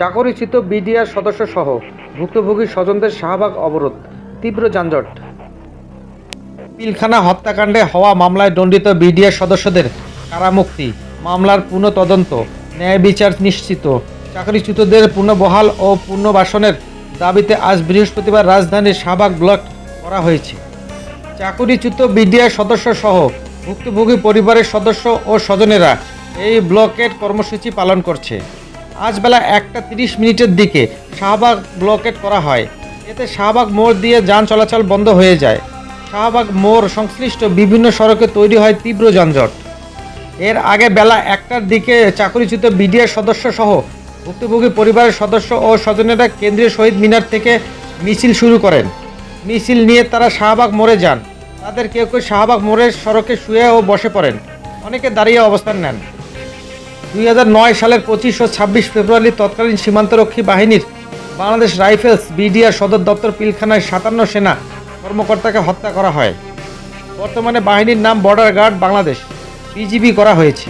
চাকরিচ্যুত বিডিআর সদস্য সহ ভুক্তভোগী স্বজনদের শাহবাগ অবরোধ, তীব্র যানজট। পিলখানা হত্যাকাণ্ডে হওয়া মামলায় দণ্ডিত বিডিআর সদস্যদের কারামুক্তি, মামলার পুনঃ তদন্ত ন্যায় বিচার নিশ্চিত। চাকরিচ্যুতদের পুনর্বহাল ও পুনর্বাসনের দাবিতে আজ বৃহস্পতিবার রাজধানীর শাহবাগ ব্লক করা হয়েছে। চাকুরিচ্যুত বিডিআর সদস্য সহ ভুক্তভোগী পরিবারের সদস্য ও স্বজনেরা এই ব্লকের কর্মসূচি পালন করছে। আজ বেলা একটা তিরিশ মিনিটের দিকে শাহবাগ ব্লকেট করা হয়। এতে শাহবাগ মোড় দিয়ে যান চলাচল বন্ধ হয়ে যায়। শাহবাগ মোড় সংশ্লিষ্ট বিভিন্ন সড়কে তৈরি হয় তীব্র যানজট। এর আগে বেলা একটার দিকে চাকরিচ্যুত বিডিআর সদস্য সহ ভুক্তভোগী পরিবারের সদস্য ও স্বজনেরা কেন্দ্রীয় শহীদ মিনার থেকে মিছিল শুরু করেন। মিছিল নিয়ে তারা শাহবাগ মোড়ে যান। তাদের কেউ কেউ শাহবাগ মোড়ের সড়কে শুয়ে ও বসে পড়েন। অনেকে দাঁড়িয়ে অবস্থান নেন। দুই হাজার নয় সালের পঁচিশ ও ছাব্বিশ ফেব্রুয়ারি তৎকালীন সীমান্তরক্ষী বাহিনীর বাংলাদেশ রাইফেলস বিডিআর সদর দপ্তর পিলখানায় সাতান্ন সেনা কর্মকর্তাকে হত্যা করা হয়। বর্তমানে বাহিনীর নাম বর্ডার গার্ড বাংলাদেশ। বিজিবি করা হয়েছে।